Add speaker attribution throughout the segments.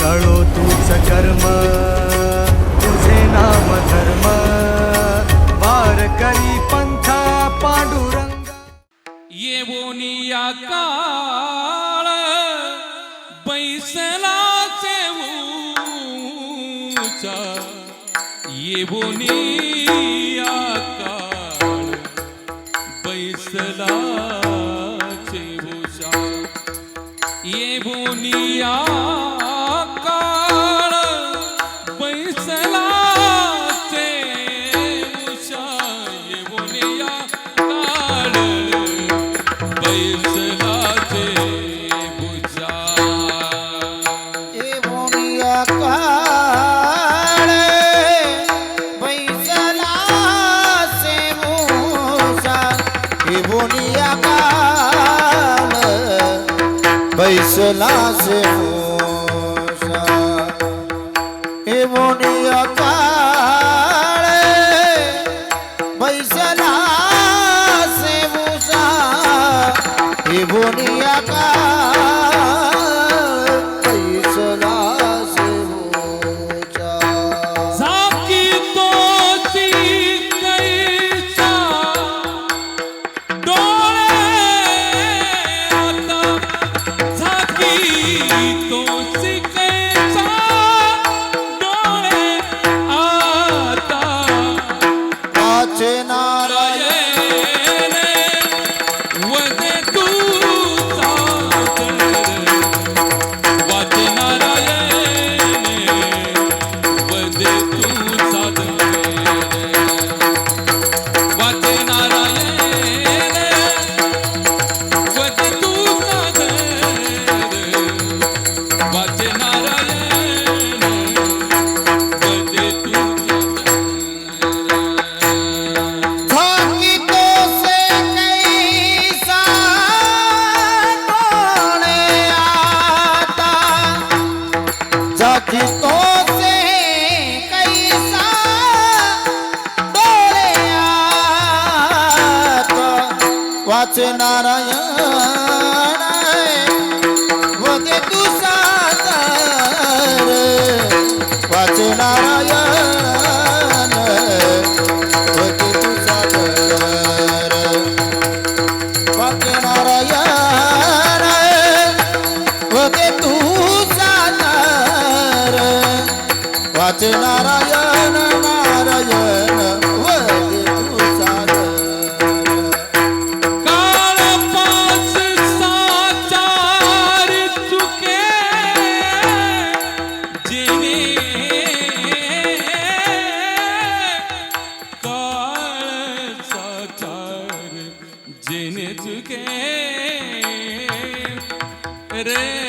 Speaker 1: कळो तूच कर्म तुझे नाम धर्म. वार करी पंथा पांडुरंग.
Speaker 2: ये येवोनिया काळ बैसलाचे ऊचा. येवोनिया
Speaker 3: कैसला से हो वाचे नारायण होते तू सातार वाचे नारायण होते तू सातार वाचे नारायण होते तू सातार वाचे नारायण नारायण
Speaker 2: Moriré.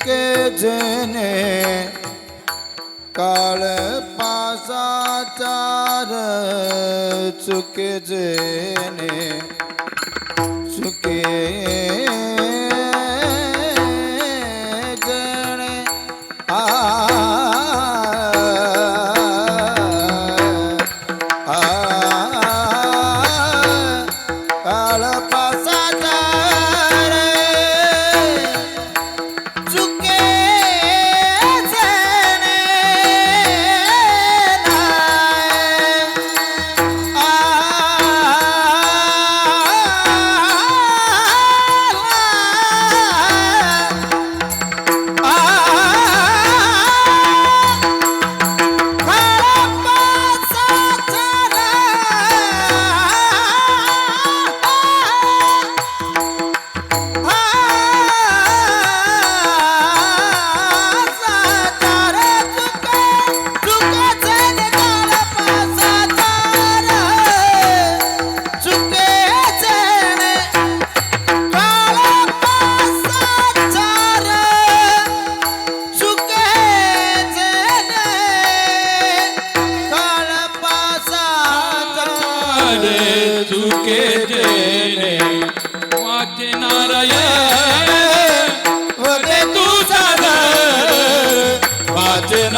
Speaker 3: કે જેને કાળ પાસા ચાર ચૂકે જેને ચૂકે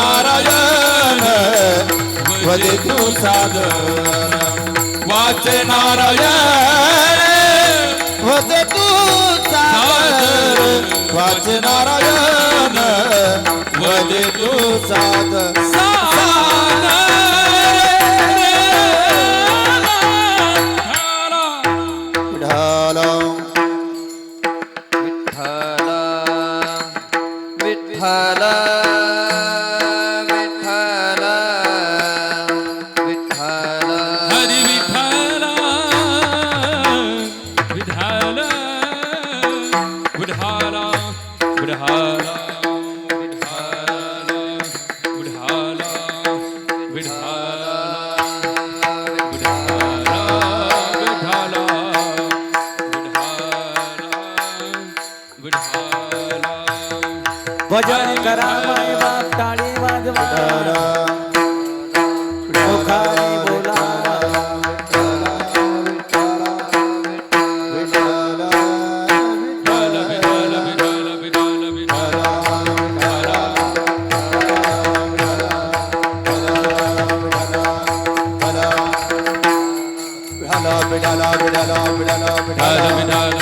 Speaker 2: नारायण भजे तू साधन वाचे नारायण
Speaker 3: भजे तू साधन वाचे नारायण भजे तू साधन
Speaker 2: ભજન
Speaker 4: કરા માય બાપ તાળી વાજવા
Speaker 3: Dala, dala, dala, dala, dala,
Speaker 2: dala,